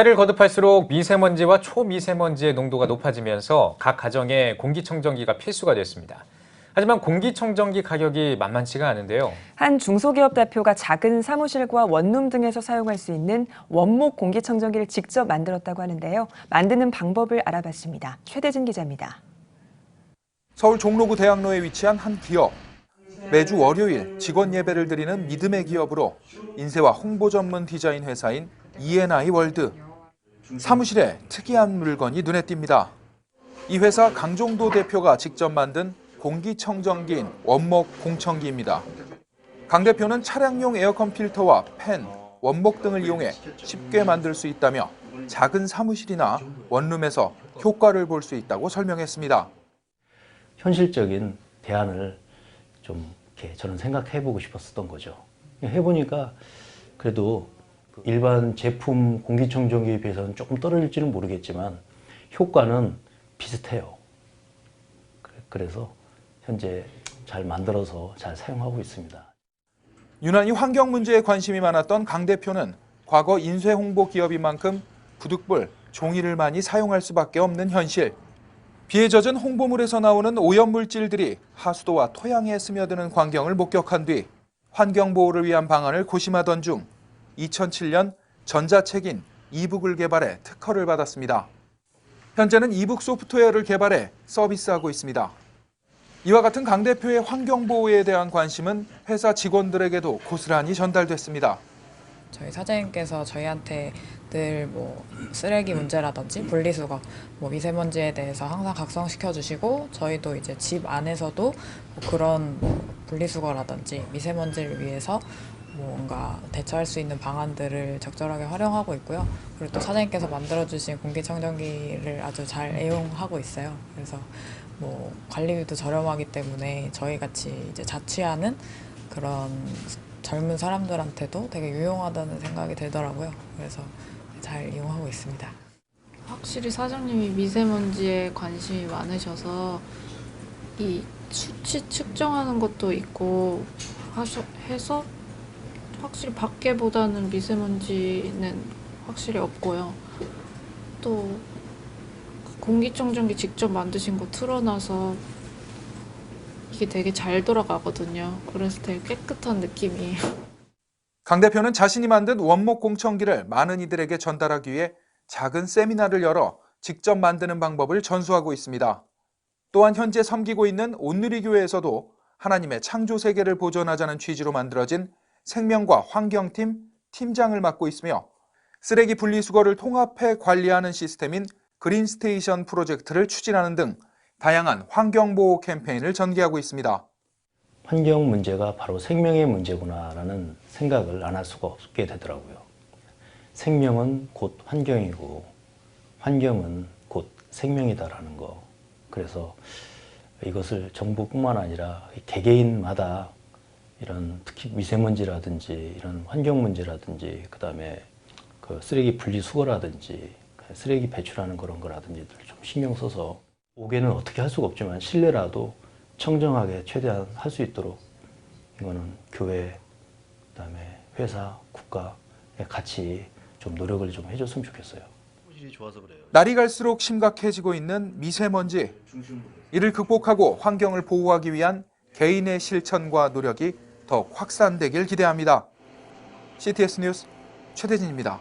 해를 거듭할수록 미세먼지와 초미세먼지의 농도가 높아지면서 각 가정에 공기청정기가 필수가 됐습니다. 하지만 공기청정기 가격이 만만치가 않은데요. 한 중소기업 대표가 작은 사무실과 원룸 등에서 사용할 수 있는 원목 공기청정기를 직접 만들었다고 하는데요. 만드는 방법을 알아봤습니다. 최대진 기자입니다. 서울 종로구 대학로에 위치한 한 기업. 매주 월요일 직원 예배를 드리는 믿음의 기업으로 인쇄와 홍보 전문 디자인 회사인 E&I 월드. 사무실에 특이한 물건이 눈에 띕니다. 이 회사 강종도 대표가 직접 만든 공기청정기인 원목 공청기입니다. 강 대표는 차량용 에어컨 필터와 팬, 원목 등을 이용해 쉽게 만들 수 있다며 작은 사무실이나 원룸에서 효과를 볼 수 있다고 설명했습니다. 현실적인 대안을 좀 이렇게 저는 생각해 보고 싶었었던 거죠. 해보니까 그래도 일반 제품 공기청정기에 비해서는 조금 떨어질지는 모르겠지만 효과는 비슷해요. 그래- 그래서 현재 잘 만들어서 잘 사용하고 있습니다. 유난히 환경 문제에 관심이 많았던 강 대표는 과거 인쇄 홍보 기업인 만큼 부득불 종이를 많이 사용할 수밖에 없는 현실. 비에 젖은 홍보물에서 나오는 오염 물질들이 하수도와 토양에 스며드는 광경을 목격한 뒤 환경 보호를 위한 방안을 고심하던 중 2007년 전자책인 이북을 개발해 특허를 받았습니다. 현재는 이북 소프트웨어를 개발해 서비스하고 있습니다. 이와 같은 강 대표의 환경 보호에 대한 관심은 회사 직원들에게도 고스란히 전달됐습니다. 저희 사장님께서 저희한테 늘 뭐 쓰레기 문제라든지 분리수거, 뭐 미세먼지에 대해서 항상 각성시켜 주시고 저희도 이제 집 안에서도 뭐 그런 뭐 분리수거라든지 미세먼지를 위해서 뭔가 대처할 수 있는 방안들을 적절하게 활용하고 있고요. 그리고 또 사장님께서 만들어 주신 공기청정기를 아주 잘 애용하고 있어요. 그래서 뭐 관리비도 저렴하기 때문에 저희 같이 이제 자취하는 그런 젊은 사람들한테도 되게 유용하다는 생각이 들더라고요. 그래서 잘 이용하고 있습니다. 확실히 사장님이 미세먼지에 관심이 많으셔서 이 수치 측정하는 것도 있고 하셔, 해서 확실히 밖에보다는 미세먼지는 확실히 없고요. 또 공기청정기 직접 만드신 거 틀어놔서 이게 되게 잘 돌아가거든요. 그래서 되게 깨끗한 느낌이에요. 강 대표는 자신이 만든 원목 공청기를 많은 이들에게 전달하기 위해 작은 세미나를 열어 직접 만드는 방법을 전수하고 있습니다. 또한 현재 섬기고 있는 온누리교회에서도 하나님의 창조 세계를 보존하자는 취지로 만들어진 생명과 환경팀 팀장을 맡고 있으며 쓰레기 분리수거를 통합해 관리하는 시스템인 그린스테이션 프로젝트를 추진하는 등 다양한 환경보호 캠페인을 전개하고 있습니다. 환경 문제가 바로 생명의 문제구나라는 생각을 안 할 수가 없게 되더라고요. 생명은 곧 환경이고 환경은 곧 생명이다라는 거. 그래서 이것을 정부뿐만 아니라 개개인마다 이런 특히 미세먼지라든지 이런 환경 문제라든지 그다음에 그 쓰레기 분리수거라든지 쓰레기 배출하는 그런 거라든지 좀 신경 써서 옥에는 어떻게 할 수가 없지만 실내라도 청정하게 최대한 할 수 있도록 이거는 교회 그다음에 회사 국가 같이 좀 노력을 좀 해줬으면 좋겠어요. 날이 갈수록 심각해지고 있는 미세먼지. 이를 극복하고 환경을 보호하기 위한 개인의 실천과 노력이 더욱 확산되길 기대합니다. CTS 뉴스 최대진입니다.